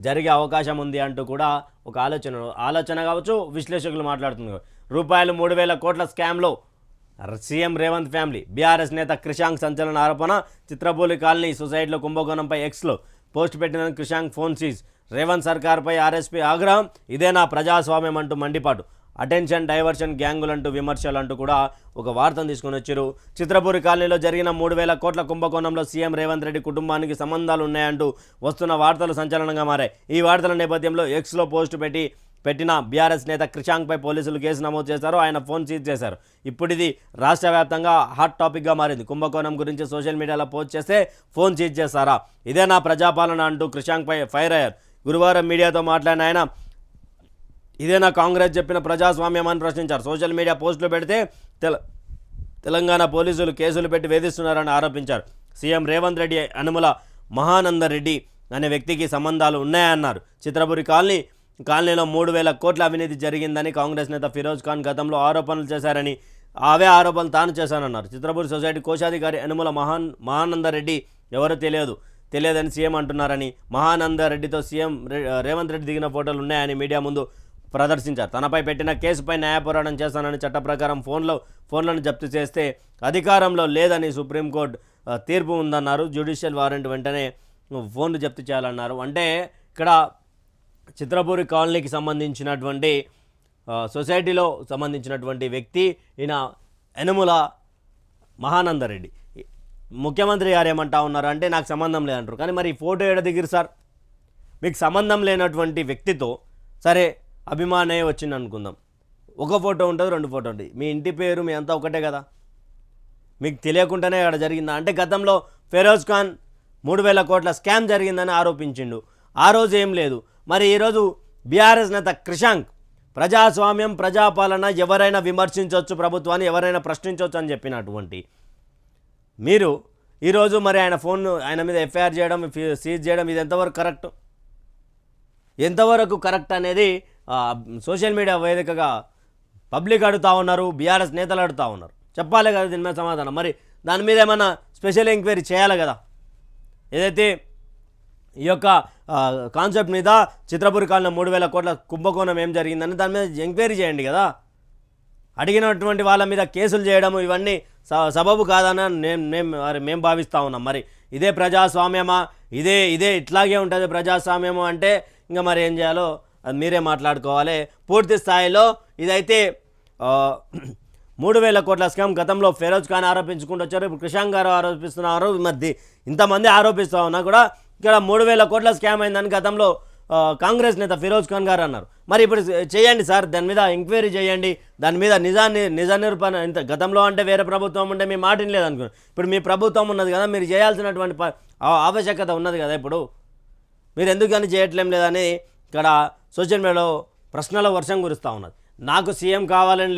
జరిగే అవకాశం ఉంది అంటూ కూడా ఒక ఆలోచన ఆలోచన కావచ్చు విశ్లేషకులు మాట్లాడుతున్నారు. రూపాయలు మూడు వేల కోట్ల స్కామ్లో సీఎం రేవంత్ ఫ్యామిలీ బీఆర్ఎస్ నేత క్రిషాంక్ సంచలన ఆరోపణ చిత్రపూలి కాలనీ సొసైటీలో కుంభకోణంపై ఎక్స్లో పోస్ట్ పెట్టిన క్రిషాంక్ ఫోన్ సీజ్ రేవంత్ సర్కార్పై ఆర్ఎస్పీ ఆగ్రహం ఇదే నా ప్రజాస్వామ్యం అంటూ మండిపాటు అటెన్షన్ డైవర్షన్ గ్యాంగులంటూ విమర్శలు అంటూ కూడా ఒక వార్తను తీసుకొని వచ్చారు. చిత్రపూరి కాలనీలో జరిగిన మూడు వేల కోట్ల కుంభకోణంలో సీఎం రేవంత్ రెడ్డి కుటుంబానికి సంబంధాలు ఉన్నాయంటూ వస్తున్న వార్తలు సంచలనంగా మారాయి. ఈ వార్తల నేపథ్యంలో ఎక్స్లో పోస్టు పెట్టి పెట్టిన బీఆర్ఎస్ నేత క్రిషాంక్పై పోలీసులు కేసు నమోదు చేశారు. ఆయన ఫోన్ సీజ్ చేశారు. ఇప్పుడు ఇది రాష్ట్ర వ్యాప్తంగా హాట్ టాపిక్గా మారింది. కుంభకోణం గురించి సోషల్ మీడియాలో పోస్ట్ చేస్తే ఫోన్ సీజ్ చేస్తారా? ఇదే నా ప్రజాపాలన అంటూ క్రిషాంక్పై ఫైర్ అయ్యారు. గురువారం మీడియాతో మాట్లాడిన ఆయన ఇదేనా కాంగ్రెస్ చెప్పిన ప్రజాస్వామ్యం అని ప్రశ్నించారు. సోషల్ మీడియా పోస్టులు పెడితే తెల తెలంగాణ పోలీసులు కేసులు పెట్టి వేధిస్తున్నారని ఆరోపించారు. సీఎం రేవంత్ రెడ్డి అనుమల మహానందరెడ్డి అనే వ్యక్తికి సంబంధాలు ఉన్నాయన్నారు. చిత్రపురి కాలనీ కాలనీలో మూడు వేల కోట్ల అవినీతి జరిగిందని కాంగ్రెస్ నేత ఫిరోజ్ ఖాన్ గతంలో ఆరోపణలు చేశారని అవే ఆరోపణలు తాను చేశానన్నారు. చిత్రపురి సొసైటీ కోశాధికారి అనుమల మహాన్ మహానందరెడ్డి ఎవరో తెలియదు. తెలియదని సీఎం అంటున్నారని మహానందరెడ్డితో సీఎం రేవంత్ రెడ్డి దిగిన ఫోటోలు ఉన్నాయని మీడియా ముందు ప్రదర్శించారు. తనపై పెట్టిన కేసుపై న్యాయపోరాటం చేస్తానని చట్ట ప్రకారం ఫోన్లో ఫోన్లను జప్తు చేస్తే అధికారంలో లేదని సుప్రీంకోర్టు తీర్పు ఉందన్నారు. జ్యుడిషియల్ వారెంట్ వెంటనే ఫోన్లు జప్తు చేయాలన్నారు. అంటే ఇక్కడ చిత్రపూరి కాలనీకి సంబంధించినటువంటి సొసైటీలో సంబంధించినటువంటి వ్యక్తి ఈయన యనుముల మహానందరెడ్డి. ముఖ్యమంత్రి గారు ఏమంటా ఉన్నారు అంటే నాకు సంబంధం లేదంటారు. కానీ మరి ఫోటో ఏడ దిగిరు సార్? మీకు సంబంధం లేనటువంటి వ్యక్తితో సరే అభిమానే వచ్చింది అనుకుందాం. ఒక ఫోటో ఉంటుంది రెండు ఫోటో ఉంటుంది. మీ ఇంటి పేరు మీ అంతా ఒకటే కదా? మీకు తెలియకుండానే అక్కడ జరిగిందా? అంటే గతంలో ఫెరోజ్ ఖాన్ మూడు వేల కోట్ల స్కామ్ జరిగిందని ఆరోపించిండు. ఆ రోజు ఏం లేదు. మరి ఈరోజు బీఆర్ఎస్ నేత క్రిషాంక్ ప్రజాస్వామ్యం ప్రజాపాలన ఎవరైనా విమర్శించవచ్చు ప్రభుత్వాన్ని ఎవరైనా ప్రశ్నించవచ్చు అని చెప్పినటువంటి. మీరు ఈరోజు మరి ఆయన ఫోన్ ఆయన మీద ఎఫ్ఐఆర్ చేయడం సీజ్ చేయడం ఇది ఎంతవరకు కరెక్ట్? ఎంతవరకు కరెక్ట్ అనేది సోషల్ మీడియా వేదికగా పబ్లిక్ అడుగుతూ ఉన్నారు బీఆర్ఎస్ నేతలు అడుగుతూ ఉన్నారు. చెప్పాలి కదా దీని మీద సమాధానం. మరి దాని మీద ఏమన్నా స్పెషల్ ఎంక్వైరీ చేయాలి కదా? ఏదైతే ఈ యొక్క కాన్సెప్ట్ మీద చిత్రపూరి కాలంలో మూడు వేల కోట్ల కుంభకోణం ఏం జరిగిందని దాని మీద ఎంక్వైరీ చేయండి కదా. అడిగినటువంటి వాళ్ళ మీద కేసులు చేయడం ఇవన్నీ స- సబబు కాదని నేను మేము మరి మేము భావిస్తూ ఉన్నాం. మరి ఇదే ప్రజాస్వామ్యమా? ఇదే ఇదే ఇట్లాగే ఉంటుంది ప్రజాస్వామ్యము అంటే ఇంకా మరి ఏం చేయాలో అది మీరే మాట్లాడుకోవాలి. పూర్తి స్థాయిలో ఇదైతే మూడు వేల కోట్ల స్కామ్ గతంలో ఫెరోజ్ ఖాన్ ఆరోపించుకుంటూ వచ్చారు. ఇప్పుడు క్రిషాంక్ గారు ఆరోపిస్తున్నారు. మధ్య ఇంతమంది ఆరోపిస్తూ ఉన్నా కూడా ఇక్కడ మూడు వేల కోట్ల స్కామ్ అయిందని గతంలో కాంగ్రెస్ నేత ఫిరోజ్ ఖాన్ గారు అన్నారు. మరి ఇప్పుడు చేయండి సార్ దాని మీద ఎంక్వైరీ చేయండి. దాని మీద నిజాన్ని నిజ నిరూపణ ఇంత గతంలో అంటే వేరే ప్రభుత్వం ఉంటే మీ మాట లేదనుకున్నాను ఇప్పుడు మీ ప్రభుత్వం ఉన్నది కదా మీరు చేయాల్సినటువంటి ఆవశ్యకత ఉన్నది కదా ఇప్పుడు. మీరు ఎందుకు కానీ చేయట్లేం లేదని ఇక్కడ సోషల్ మీడియాలో ప్రశ్నల వర్షం కురుస్తూ ఉన్నది. నాకు సీఎం కావాలని